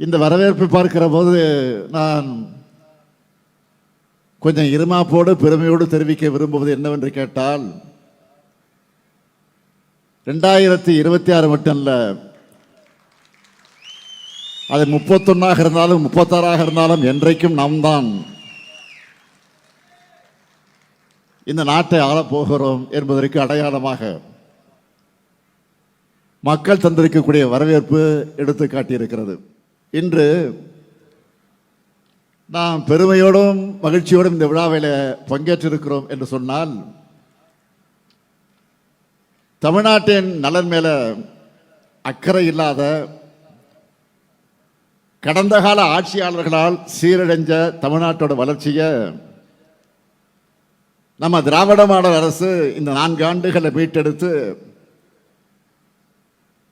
இந்த வரவேற்பை பார்க்கிற போது நான் கொஞ்சம் இருமாப்போடு பெருமையோடு தெரிவிக்க விரும்புவது என்னவென்று கேட்டால் ரெண்டாயிரத்தி இருபத்தி ஆறு மட்டும் இல்லை அது முப்பத்தொன்னாக இருந்தாலும் முப்பத்தாறாக இருந்தாலும் என்றைக்கும் நாம் தான். இந்த நாட்டை ஆளப் போகிறோம் என்பதற்கு அடையாளமாக மக்கள் தந்திருக்கக்கூடிய வரவேற்பு எடுத்து காட்டியிருக்கிறது இன்று நாம் பெருமையோடும் மகிழ்ச்சியோடும் இந்த விழாவில் பங்கேற்றிருக்கிறோம் என்று சொன்னால் தமிழ்நாட்டின் நலன் மேல அக்கறை இல்லாத கடந்த கால ஆட்சியாளர்களால் சீரடைஞ்ச தமிழ்நாட்டோட வளர்ச்சியை நம்ம திராவிட மாடல் அரசு இந்த நான்கு ஆண்டுகளை மீட்டெடுத்து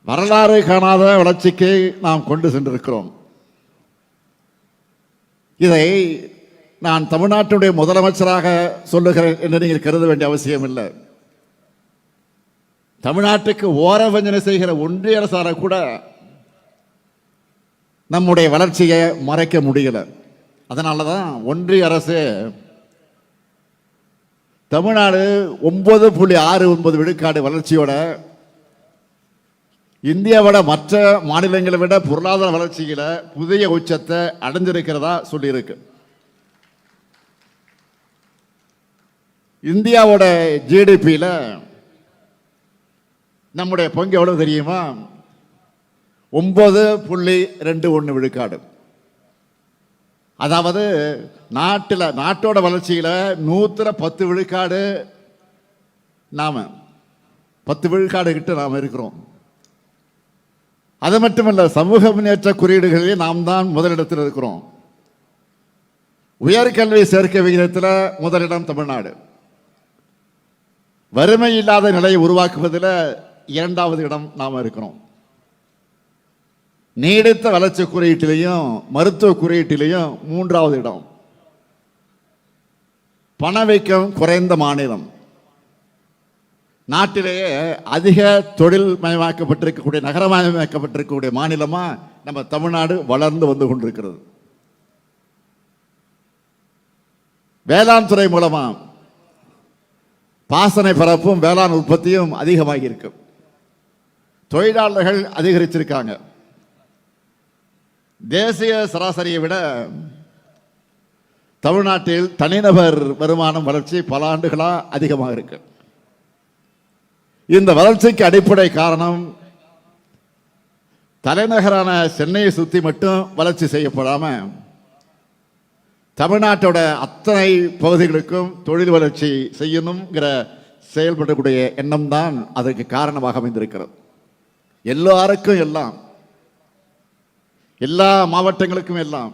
வரலாறு காணாத வளர்ச்சிக்கு நாம் கொண்டு சென்றிருக்கிறோம். இதை நான் தமிழ்நாட்டுடைய முதலமைச்சராக சொல்லுகிறேன் என்று நீங்கள் கருத வேண்டிய அவசியம் இல்லை. தமிழ்நாட்டுக்கு ஓரவஞ்சனை செய்கிற ஒன்றிய அரசார கூட நம்முடைய வளர்ச்சியை மறைக்க முடியல. அதனால தான் ஒன்றிய அரசு தமிழ்நாடு ஒன்பது புள்ளி ஆறு ஒன்பது விழுக்காடு வளர்ச்சியோட இந்தியாவோட மற்ற மாநிலங்களை விட பொருளாதார வளர்ச்சியில் புதிய உச்சத்தை அடைஞ்சிருக்கிறதா சொல்லியிருக்கு. இந்தியாவோட ஜிடிபியில் நம்முடைய பங்கு எவ்வளவு தெரியுமா? ஒன்பது புள்ளி ரெண்டு ஒன்று விழுக்காடு. அதாவது நாட்டில் நாட்டோட வளர்ச்சியில் நூற்றுல பத்து விழுக்காடு நாம் பத்து விழுக்காடு கிட்ட நாம் இருக்கிறோம். அது மட்டுமல்ல சமூக முன்னேற்ற குறியீடுகளில் நாம் தான் முதலிடத்தில் இருக்கிறோம். உயர்கல்வி சேர்க்கை விகிதத்தில் முதலிடம் தமிழ்நாடு. வறுமை இல்லாத நிலையை உருவாக்குவதில் இரண்டாவது இடம் நாம் இருக்கிறோம். நீடித்த வளர்ச்சி குறியீட்டிலையும் மருத்துவ குறியீட்டிலையும் மூன்றாவது இடம். பணவீக்கம் குறைந்த மாநிலம். நாட்டிலேயே அதிக தொழில் மயமாக்கப்பட்டிருக்கக்கூடிய நகரமயமாக்கப்பட்டிருக்கக்கூடிய மாநிலமாக நம்ம தமிழ்நாடு வளர்ந்து வந்து கொண்டிருக்கிறது. வேளாண் துறை மூலமாக பாசனை பரப்பும் வேளாண் உற்பத்தியும் அதிகமாகி இருக்கு தொழிலாளர்கள் அதிகரிச்சிருக்காங்க. தேசிய சராசரியை விட தமிழ்நாட்டில் தனிநபர் வருமானம் வளர்ச்சி பல ஆண்டுகளாக அதிகமாக இருக்கு. இந்த வளர்ச்சிக்கு அடிப்படை காரணம் தலைநகரான சென்னையை சுற்றி மட்டும் வளர்ச்சி செய்யப்படாமல் தமிழ்நாட்டோட அத்தனை பகுதிகளுக்கும் தொழில் வளர்ச்சி செய்யணுங்கிற செயல்படக்கூடிய எண்ணம் தான் அதற்கு காரணமாக அமைந்திருக்கிறது. எல்லாருக்கும் எல்லாம் எல்லா மாவட்டங்களுக்கும் எல்லாம்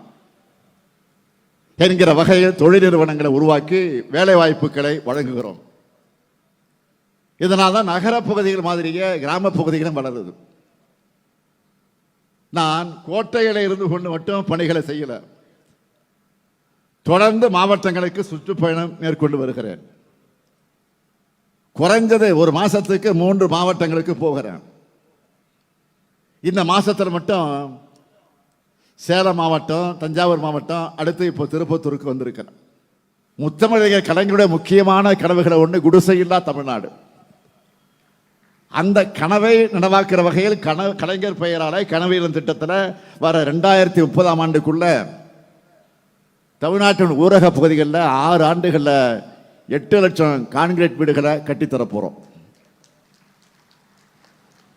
என்கிற வகையில் தொழில் நிறுவனங்களை உருவாக்கி வேலை வாய்ப்புகளை வழங்குகிறோம். இதனால் தான் நகர பகுதிகள் மாதிரியே கிராம பகுதிகளும் வளருது. நான் கோட்டையில் இருந்து கொண்டு மட்டும் பணிகளை செய்யல. தொடர்ந்து மாவட்டங்களுக்கு சுற்றுப்பயணம் மேற்கொண்டு வருகிறேன். குறைஞ்சது ஒரு மாசத்துக்கு மூன்று மாவட்டங்களுக்கு போகிறேன். இந்த மாதத்தில் மட்டும் சேலம் மாவட்டம் தஞ்சாவூர் மாவட்டம் அடுத்து இப்போ திருப்பத்தூருக்கு வந்திருக்கிறேன் முத்தமிழக கலைஞருடைய முக்கியமான கனவுகளை ஒன்று குடிசையில்லா தமிழ்நாடு. அந்த கனவை நனவாக்குற வகையில் கன கலைஞர் பெயராலே கனவீரன் திட்டத்தில் வர ரெண்டாயிரத்தி முப்பதாம் ஆண்டுக்குள்ள தமிழ்நாட்டின் ஊரக பகுதிகளில் ஆறு ஆண்டுகளில் எட்டு லட்சம் கான்கிரீட் வீடுகளை கட்டித்தரப் போகிறோம்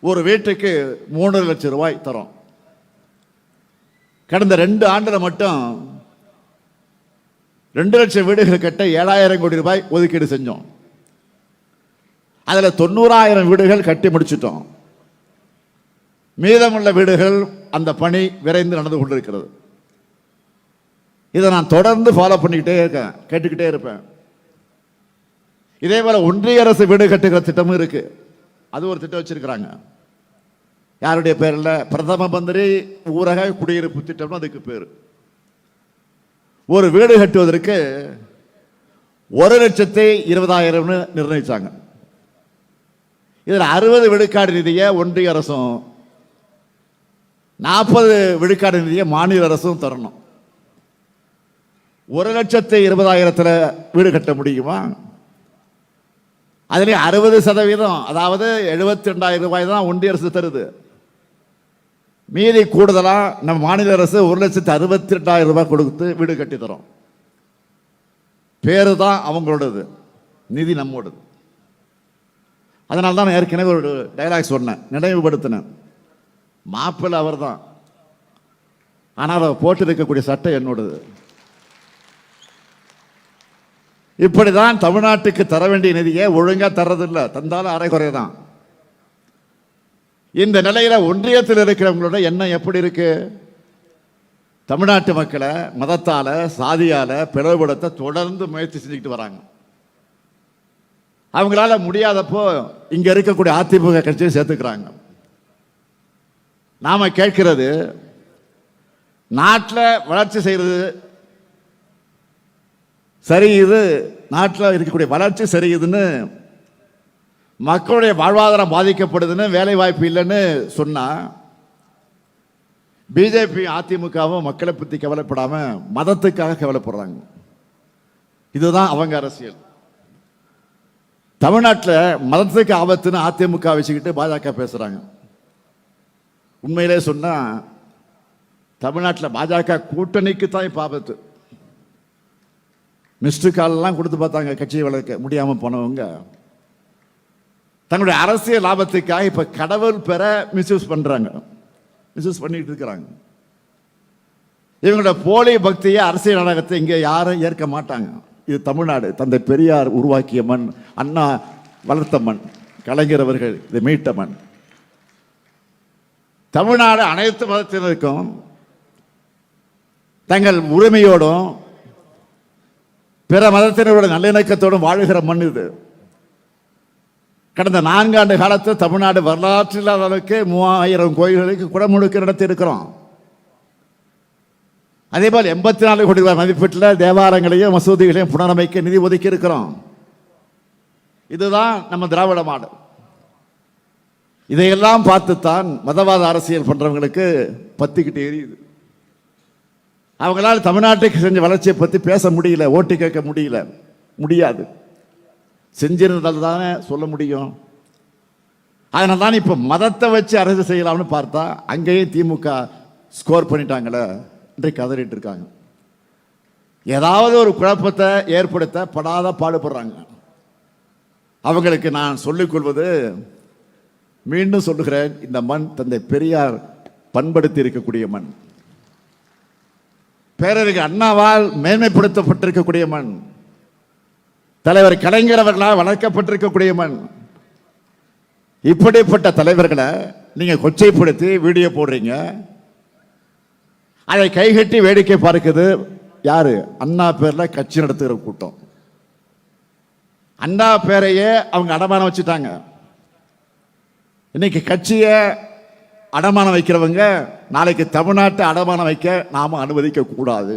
ஒரு வீட்டுக்கு மூணு லட்சம் ரூபாய் தரோம். கடந்த ரெண்டு ஆண்டில் மட்டும் ரெண்டு லட்சம் வீடுகள் கட்ட ஏழாயிரம் கோடி ரூபாய் ஒதுக்கீடு செஞ்சோம். அதில் தொண்ணூறாயிரம் வீடுகள் கட்டி முடிச்சிட்டோம். மீதமுள்ள வீடுகள் அந்த பணி விரைந்து நடந்து கொண்டிருக்கிறது. இதை நான் தொடர்ந்து ஃபாலோ பண்ணிக்கிட்டே இருக்கேன் கேட்டுக்கிட்டே இருப்பேன். இதே போல ஒன்றிய அரசு வீடு கட்டுகிற திட்டமும் இருக்கு. அது ஒரு திட்டம் வச்சிருக்கிறாங்க. யாருடைய பேரில்? பிரதம மந்திரி ஊரக குடியிருப்பு திட்டம்னு அதுக்கு பேர். ஒரு வீடு கட்டுவதற்கு ஒரு லட்சத்தி இருபதாயிரம்னு நிர்ணயிச்சாங்க. இதில் அறுபது விழுக்காடு நிதியை ஒன்றிய அரசும் நாற்பது விழுக்காடு நிதியை மாநில அரசும் தரணும். ஒரு லட்சத்தி இருபதாயிரத்தில் வீடு கட்ட முடியுமா? அதுலேயும் அறுபது சதவீதம் அதாவது எழுபத்தி ரெண்டாயிரம் ரூபாய் தான் ஒன்றிய அரசு தருது. மீதி கூடுதலாக நம்ம மாநில அரசு ஒரு லட்சத்து அறுபத்தி ரெண்டாயிரம் ரூபாய் கொடுத்து வீடு கட்டி தரோம். பேர் தான் அவங்களோடது. நிதி நம்மோடது. அதனால தான் நான் ஏற்கனவே ஒரு டைலாக் சொன்னேன். நினைவுபடுத்தினேன். மாப்பிள்ளை அவர் தான் ஆனால் அவர் போட்டிருக்கக்கூடிய சட்டை என்னோடது. இப்படிதான் தமிழ்நாட்டுக்கு தர வேண்டிய நிதியை ஒழுங்காக தர்றதில்லை. தந்தாலும் அரைகுறை தான் இந்த நிலையில் ஒன்றியத்தில் இருக்கிறவங்களோட எண்ணம் எப்படி இருக்கு? தமிழ்நாட்டு மக்களை மதத்தால் சாதியால் பிளவுபடுத்த தொடர்ந்து முயற்சி செஞ்சுக்கிட்டு வராங்க. அவங்களால முடியாதப்போ இங்க இருக்கக்கூடிய அதிமுக கட்சியை சேர்த்துக்கிறாங்க. நாம கேட்கிறது நாட்டில் வளர்ச்சி செய்யறது சரியுது நாட்டில் இருக்கக்கூடிய வளர்ச்சி சரியுதுன்னு மக்களுடைய வாழ்வாதாரம் பாதிக்கப்படுதுன்னு வேலை வாய்ப்பு இல்லைன்னு சொன்னால் பிஜேபி அதிமுகவும் மக்களை பற்றி கவலைப்படாமல் மதத்துக்காக கவலைப்படுறாங்க. இதுதான் அவங்க அரசியல். தமிழ்நாட்டில் மதத்துக்கு ஆபத்துன்னு அதிமுக வச்சுக்கிட்டு பாஜக பேசுகிறாங்க உண்மையிலே சொன்னால் தமிழ்நாட்டில் பாஜக கூட்டணிக்கு தான் இப்போ ஆபத்து. மிஸ்டு கால்லாம் கொடுத்து பார்த்தாங்க கட்சியை வளர்க்க முடியாமல் போனவங்க. தங்களுடைய அரசியல் லாபத்துக்காக இப்போ கடவுள் பெற மிஸ்யூஸ் பண்ணுறாங்க மிஸ்யூஸ் பண்ணிட்டு இருக்கிறாங்க. இவங்களோட போலி பக்தியை அரசியல் நாடகத்தை இங்கே யாரும் ஏற்க மாட்டாங்க. இது தமிழ்நாடு. தந்தை பெரியார் உருவாக்கிய மண் அண்ணா வளர்த்த மண் கலைஞர் அவர்கள் இதை மீட்ட மண். தமிழ்நாடு அனைத்து மதத்தினருக்கும் தங்கள் உரிமையோடும் பிற மதத்தினரோட நல்லிணக்கத்தோடும் வாழுகிற மண் இது. கடந்த நான்காண்டு காலத்தில் தமிழ்நாடு வரலாற்று இல்லாத அளவுக்கு மூவாயிரம் கோயில்களுக்கு குடமுழுக்கு நடத்தி இருக்கிறோம் அதே போல் எண்பத்தி நாலு கோடி ரூபாய் மதிப்பீட்டில் தேவாலயங்களையும் மசூதிகளையும் புனரமைக்க நிதி ஒதுக்கி இருக்கிறோம் இதுதான் நம்ம திராவிட மாடு இதையெல்லாம் பார்த்துத்தான் மதவாத அரசியல் பண்றவங்களுக்கு பத்திக்கிட்டு எரியுது அவங்களால் தமிழ்நாட்டுக்கு செஞ்ச வளர்ச்சியை பற்றி பேச முடியல ஓட்டு கேட்க முடியல முடியாது. செஞ்சிருந்தால் தானே சொல்ல முடியும். அதனால தான் இப்போ மதத்தை வச்சு அரசு செய்யலாம்னு பார்த்தா அங்கேயும் திமுக ஸ்கோர் பண்ணிட்டாங்களே இன்றைக்கு கதறிட்டு இருக்காங்க. ஏதாவது ஒரு குழப்பத்தை ஏற்படுத்த படாத பாடுபடுறாங்க. அவங்களுக்கு நான் சொல்லிக்கொள்வது மீண்டும் சொல்லுகிறேன் இந்த மண் தந்தை பெரியார் பண்படுத்தி இருக்கக்கூடிய மண். பேரறிஞர் அண்ணாவால் மேன்மைப்படுத்தப்பட்டிருக்கக்கூடிய மண். தலைவர் கலைஞர் அவர்களால் வளர்க்கப்பட்டிருக்கக்கூடிய மண். இப்படிப்பட்ட தலைவர்களை நீங்கள் கொச்சைப்படுத்தி வீடியோ போடுறீங்க. அதை கைகட்டி வேடிக்கை பார்க்குது யாரு? அண்ணா பேரில் கட்சி நடத்துகிற கூட்டம். அண்ணா பேரையே அவங்க அடமானம் வச்சுட்டாங்க. இன்னைக்கு கட்சியை அடமானம் வைக்கிறவங்க நாளைக்கு தமிழ்நாட்டை அடமானம் வைக்க நாம அனுமதிக்க கூடாது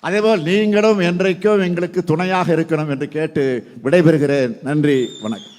அதேபோல் நீங்களும் என்றைக்கும் எங்களுக்கு துணையாக இருக்கணும் என்று கேட்டு விடைபெறுகிறேன். நன்றி வணக்கம்.